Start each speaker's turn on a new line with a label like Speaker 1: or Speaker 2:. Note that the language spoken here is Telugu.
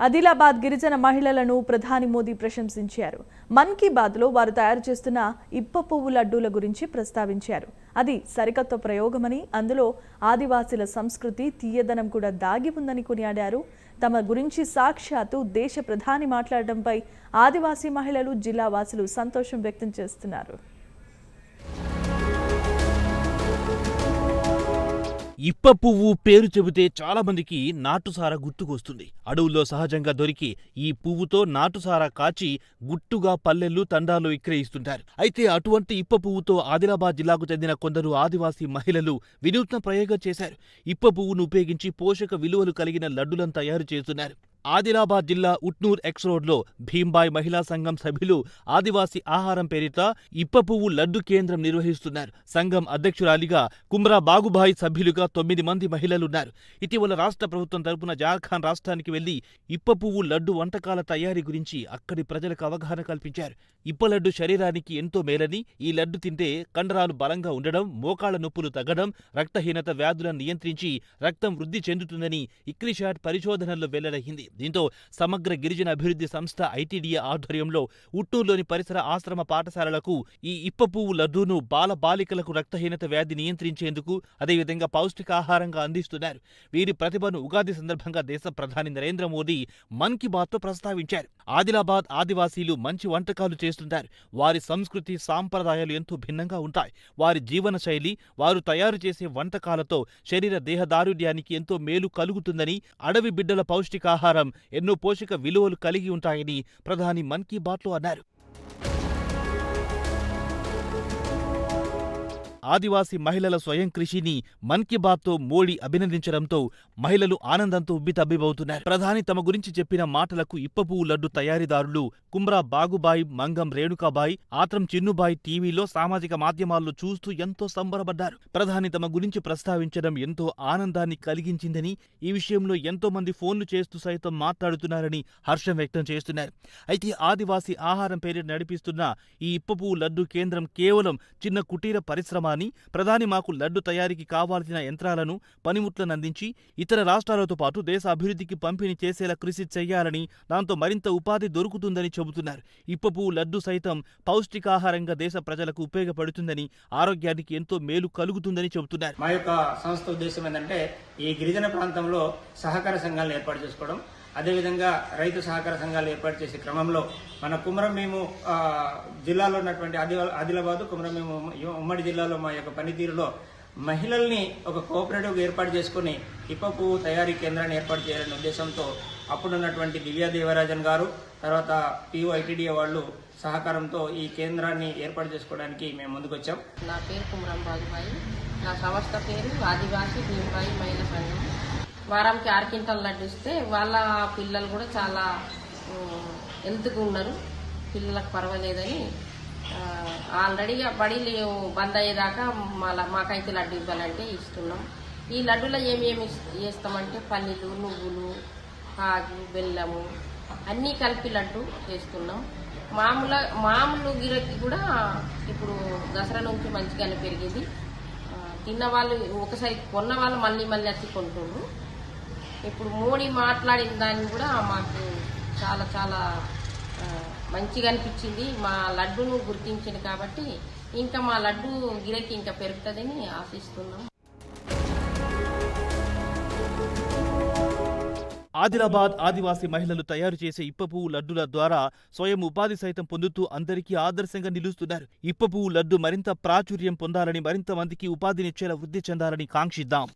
Speaker 1: ఆదిలాబాద్ గిరిజన మహిళలను ప్రధాని మోదీ ప్రశంసించారు. మన్ కీ బాత్లో వారు తయారు చేస్తున్న ఇప్ప పువ్వు లడ్డూల గురించి ప్రస్తావించారు. అది సరికొత్త ప్రయోగమని అందులో ఆదివాసీల సంస్కృతి తీయదనం కూడా దాగి ఉందని కొనియాడారు. తమ గురించి సాక్షాత్తు దేశ ప్రధాని మాట్లాడడంపై ఆదివాసీ మహిళలు జిల్లావాసులు సంతోషం వ్యక్తం చేస్తున్నారు.
Speaker 2: ఇప్ప పువ్వు పేరు చెబితే చాలా మందికి నాటుసార గుర్తుకొస్తుంది. అడవుల్లో సహజంగా దొరికి ఈ పువ్వుతో నాటుసార కాచి గుట్టుగా పల్లెళ్ళు తండాలు విక్రయిస్తుంటారు. అయితే అటువంటి ఇప్ప పువ్వుతో ఆదిలాబాద్ జిల్లాకు చెందిన కొందరు ఆదివాసీ మహిళలు వినూత్న ప్రయోగం చేశారు. ఇప్ప పువ్వును ఉపయోగించి పోషక విలువలు కలిగిన లడ్డులను తయారు చేస్తున్నారు. ఆదిలాబాద్ జిల్లా ఉట్నూర్ ఎక్స్ రోడ్లో భీంబాయ్ మహిళా సంఘం సభ్యులు ఆదివాసీ ఆహారం పేరిట ఇప్పపువ్వు లడ్డు కేంద్రం నిర్వహిస్తున్నారు. సంఘం అధ్యక్షురాలిగా కుమ్రా బాగుబాయ్ సభ్యులుగా తొమ్మిది మంది మహిళలున్నారు. ఇటీవల రాష్ట్ర ప్రభుత్వం తరపున జార్ఖండ్ రాష్ట్రానికి వెళ్ళి ఇప్పపువ్వు లడ్డు వంటకాల తయారీ గురించి అక్కడి ప్రజలకు అవగాహన కల్పించారు. ఇప్పలడ్డు శరీరానికి ఎంతో మేలని ఈ లడ్డు తింటే కండరాలు బలంగా ఉండడం మోకాళ్ళ నొప్పులు తగ్గడం రక్తహీనత వ్యాధులను నియంత్రించి రక్తం వృద్ధి చెందుతుందని ఇక్రిషాట్ పరిశోధనల్లో వెల్లడైంది. దీంతో సమగ్ర గిరిజన అభివృద్ధి సంస్థ ఐటీడీఏ ఆధ్వర్యంలో ఉట్టూరులోని పరిసర ఆశ్రమ పాఠశాలలకు ఈ ఇప్ప పువ్వు లడ్డూను బాల బాలికలకు రక్తహీనత వ్యాధి నియంత్రించేందుకు అదేవిధంగా పౌష్టికాహారంగా అందిస్తున్నారు. వీరి ప్రతిభను ఉగాది సందర్భంగా దేశ ప్రధాని నరేంద్ర మోదీ మన్ కీ బాత్లో ప్రస్తావించారు. ఆదిలాబాద్ ఆదివాసీలు మంచి వంటకాలు చేస్తుంటారు. వారి సంస్కృతి సాంప్రదాయాలు ఎంతో భిన్నంగా ఉంటాయి. వారి జీవన శైలి వారు తయారు చేసే వంటకాలతో శరీర దేహదారుఢ్యానికి ఎంతో మేలు కలుగుతుందని అడవి బిడ్డల పౌష్టికాహారం ఎన్నో పోషక విలువలు కలిగి ఉంటాయని ప్రధాని మన్ కీ బాత్లో అన్నారు. ఆదివాసీ మహిళల స్వయం కృషిని మన్ కీ బాత్తో మోడీ అభినందించడంతో మహిళలు ఆనందంతో ఉబ్బితబ్బిబవుతున్నారు. ప్రధాని తమ గురించి చెప్పిన మాటలకు ఇప్పపువ్వు లడ్డు తయారీదారులు కుమ్రా బాగుబాయి మంగం రేణుకాబాయి ఆత్రం చిన్నుబాయి టీవీలో సామాజిక మాధ్యమాల్లో చూస్తూ ఎంతో సంబరపడ్డారు. ప్రధాని తమ గురించి ప్రస్తావించడం ఎంతో ఆనందాన్ని కలిగించిందని ఈ విషయంలో ఎంతో మంది ఫోన్లు చేస్తూ సైతం మాట్లాడుతున్నారని హర్షం వ్యక్తం చేస్తున్నారు. అయితే ఆదివాసీ ఆహారం పేరిట నడిపిస్తున్న ఈ ఇప్పపువ్వు లడ్డు కేంద్రం కేవలం చిన్న కుటీర పరిశ్రమ అని ప్రధాని మాకు లడ్డు తయారీకి కావాల్సిన యంత్రాలను పనిముట్లను అందించి ఇతర రాష్ట్రాలతో పాటు దేశ అభివృద్ధికి పంపిణీ చేసేలా కృషి చేయాలని దాంతో మరింత ఉపాధి దొరుకుతుందని చెబుతున్నారు. ఇప్పపు లడ్డు సైతం పౌష్టికాహారంగా దేశ ప్రజలకు ఉపయోగపడుతుందని ఆరోగ్యానికి ఎంతో మేలు కలుగుతుందని చెబుతున్నారు.
Speaker 3: మా యొక్క సంస్థ ఉద్దేశం ఏంటంటే ఈ గిరిజన ప్రాంతంలో సహకార సంఘాలను ఏర్పాటు చేసుకోవడం అదేవిధంగా రైతు సహకార సంఘాలు ఏర్పాటు చేసే క్రమంలో మన కుమరం మేము జిల్లాలో ఉన్నటువంటి ఆది ఆదిలాబాద్ కుమరం ఉమ్మడి జిల్లాలో మా యొక్క పనితీరులో మహిళల్ని ఒక కోఆపరేటివ్ ఏర్పాటు చేసుకుని ఇప్పపు తయారీ కేంద్రాన్ని ఏర్పాటు చేయాలనే ఉద్దేశంతో అప్పుడున్నటువంటి దివ్యా దేవరాజన్ గారు తర్వాత పిఓ ఐటీడీఏ వాళ్ళు సహకారంతో ఈ కేంద్రాన్ని ఏర్పాటు చేసుకోవడానికి మేము ముందుకొచ్చాం.
Speaker 4: నా పేరు కుమరం బాజుబాయి నా సంస్థ పేరు ఆదివాసి భీమబాయి మహిళా సంఘం. వారానికి ఆరు క్వింటాలు లడ్డు ఇస్తే వాళ్ళ పిల్లలు కూడా చాలా హెల్త్గా ఉన్నారు పిల్లలకు పర్వాలేదని ఆ, ఆల్రెడీగా బడిలు బంద్ అయ్యేదాకా మళ్ళీ మాకైతే లడ్డు ఇవ్వాలంటే ఇస్తున్నాం. ఈ లడ్డులో ఏమేమి చేస్తామంటే పల్లీలు నువ్వులు కాజు బెల్లము అన్నీ కలిపి లడ్డు చేస్తున్నాం మామూలు మామూలు గిరకి కూడా ఇప్పుడు దసరా నుంచి మంచిగానే పెరిగింది. తిన్నవాళ్ళు తిన్న వాళ్ళు ఒకసారి కొన్న వాళ్ళు మళ్ళీ మళ్ళీ వచ్చి కొంటున్నారు ఇప్పుడు మోడీ మాట్లాడిన దాన్ని కూడా మాకు చాలా చాలా మంచిగా అనిపించింది. మా లడ్డును గుర్తించింది కాబట్టి ఇంకా మా లడ్డు గిరకి ఇంకా పెరుగుతుందని ఆశిస్తున్నాం.
Speaker 2: ఆదిలాబాద్ ఆదివాసీ మహిళలు తయారు చేసే ఇప్పపువ్వు లడ్డుల ద్వారా స్వయం ఉపాధి సైతం పొందుతూ అందరికీ ఆదర్శంగా నిలుస్తున్నారు. ఇప్పపువ్వు లడ్డు మరింత ప్రాచుర్యం పొందాలని మరింత మందికి ఉపాధినిచ్చేలా వృద్ధి చెందాలని కాంక్షిద్దాం.